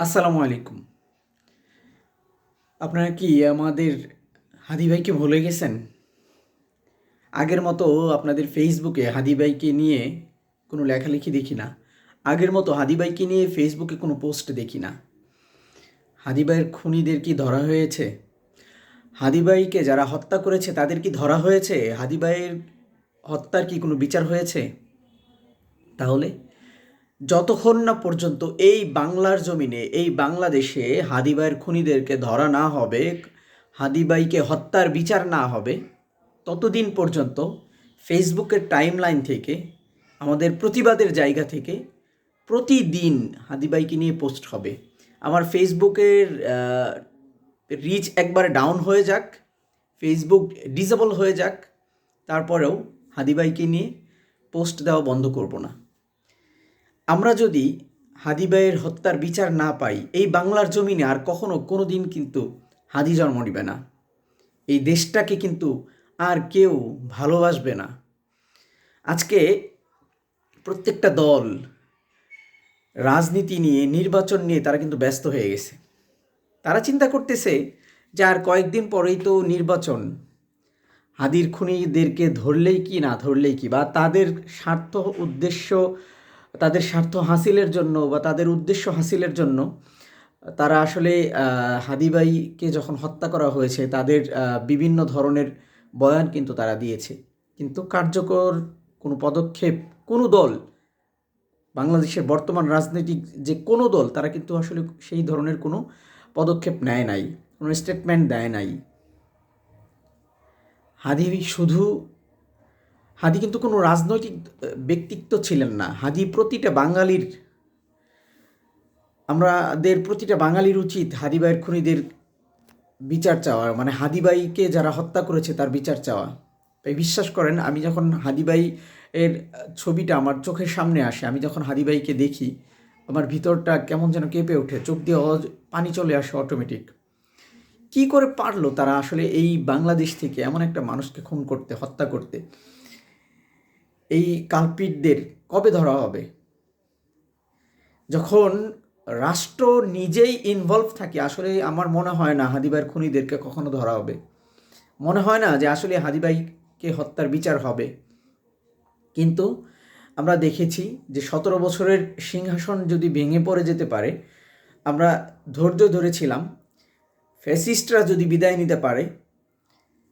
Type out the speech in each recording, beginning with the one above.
আসসালামু আলাইকুম। আপনারা কি আমাদের হাদি ভাইকে ভুলে গেছেন? আগের মতো আপনাদের ফেসবুকে হাদি ভাইকে নিয়ে কোনো লেখালেখি দেখি না। আগের মতো হাদি ভাইকে নিয়ে ফেসবুকে কোনো পোস্ট দেখি না। হাদি ভাইয়ের খুনিদের কি ধরা হয়েছে? হাদি ভাইকে যারা হত্যা করেছে তাদের কি ধরা হয়েছে? হাদি ভাইয়ের হত্যার কি কোনো বিচার হয়েছে? তাহলে যতক্ষণ না পর্যন্ত এই বাংলার জমিনে, এই বাংলাদেশে হাদিবাইয়ের খুনিদেরকে ধরা না হবে, হাদিবাইকে হত্যার বিচার না হবে, ততদিন পর্যন্ত ফেসবুকের টাইমলাইন থেকে, আমাদের প্রতিবাদের জায়গা থেকে প্রতিদিন হাদিবাইকে নিয়ে পোস্ট হবে। আমার ফেসবুকের রিচ একবারে ডাউন হয়ে যাক, ফেসবুক ডিসেবল হয়ে যাক, তারপরেও হাদিবাইকে নিয়ে পোস্ট দেওয়া বন্ধ করব না। আমরা যদি হাদিবাইয়ের হত্যার বিচার না পাই, এই বাংলার জমিনে আর কখনো কোনো দিন কিন্তু হাদি জন্ম নিবে না। এই দেশটাকে কিন্তু আর কেউ ভালোবাসবে না। আজকে প্রত্যেকটা দল রাজনীতি নিয়ে, নির্বাচন নিয়ে তারা কিন্তু ব্যস্ত হয়ে গেছে। তারা চিন্তা করতেছে যে আর কয়েকদিন পরেই তো নির্বাচন। হাদির খুনিদেরকে ধরলেই কি, না ধরলেই কি, বা তাদের স্বার্থ উদ্দেশ্য তাদের স্বার্থ হাসিলের জন্য বা তাদের উদ্দেশ্য হাসিলের জন্য, তারা আসলে হাদিবাইকে যখন হত্যা করা হয়েছে, তাদের বিভিন্ন ধরনের বয়ান কিন্তু তারা দিয়েছে। কিন্তু কার্যকর কোনো পদক্ষেপ, কোনো দল, বাংলাদেশের বর্তমান রাজনৈতিক যে কোনো দল, তারা কিন্তু আসলে সেই ধরনের কোনো পদক্ষেপ নেয় নাই, কোনো স্টেটমেন্ট দেয় নাই। হাদি শুধু হাদি কিন্তু কোনো রাজনৈতিক ব্যক্তিত্ব ছিলেন না। হাদি প্রতিটা বাঙালির আমাদের প্রতিটা বাঙালির উচিত হাদিবাইয়ের খুনিদের বিচার চাওয়া। মানে হাদিবাইকে যারা হত্যা করেছে তার বিচার চাওয়া। তাই বিশ্বাস করেন, আমি যখন হাদিবাই এর ছবিটা আমার চোখের সামনে আসে, আমি যখন হাদিবাইকে দেখি, আমার ভিতরটা কেমন যেন কেঁপে ওঠে, চোখ দিয়ে পানি চলে আসে অটোমেটিক কি করে পারল তারা আসলে এই বাংলাদেশ থেকে এমন একটা মানুষকে খুন করতে, হত্যা করতে? এই কালপিটদের কবে ধরা হবে? যখন রাষ্ট্র নিজেই ইনভলভ থাকে, আসলে আমার মনে হয় না হাদিবাইয়ের খুনিদেরকে কখনো ধরা হবে। মনে হয় না যে আসলে হাদিবাইকে হত্যার বিচার হবে। কিন্তু আমরা দেখেছি যে সতেরো বছরের সিংহাসন যদি ভেঙে পড়ে যেতে পারে, আমরা ধৈর্য ধরেছিলাম, ফ্যাসিস্টরা যদি বিদায় নিতে পারে,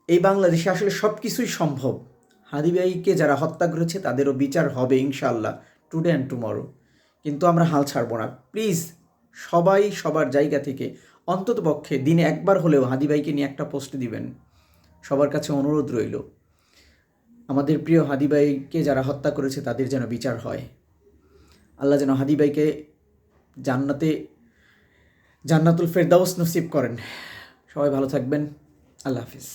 এই বাংলাদেশে আসলে সব কিছুই সম্ভব। হাদিবাইকে যারা হত্যা করেছে, তাদেরও বিচার হবে ইনশাল্লাহ টুডে অ্যান্ড টুমরো কিন্তু আমরা হাল ছাড়বো না। প্লিজ সবাই সবার জায়গা থেকে অন্তত পক্ষে দিনে একবার হলেও হাদিবাইকে নিয়ে একটা পোস্ট দিবেন। সবার কাছে অনুরোধ রইল, আমাদের প্রিয় হাদিবাইকে যারা হত্যা করেছে, তাদের যেন বিচার হয়। আল্লাহ যেন হাদিবাইকে জান্নাতে, জান্নাতুল ফেরদাউস নসিব করেন। সবাই ভালো থাকবেন। আল্লাহ হাফিজ।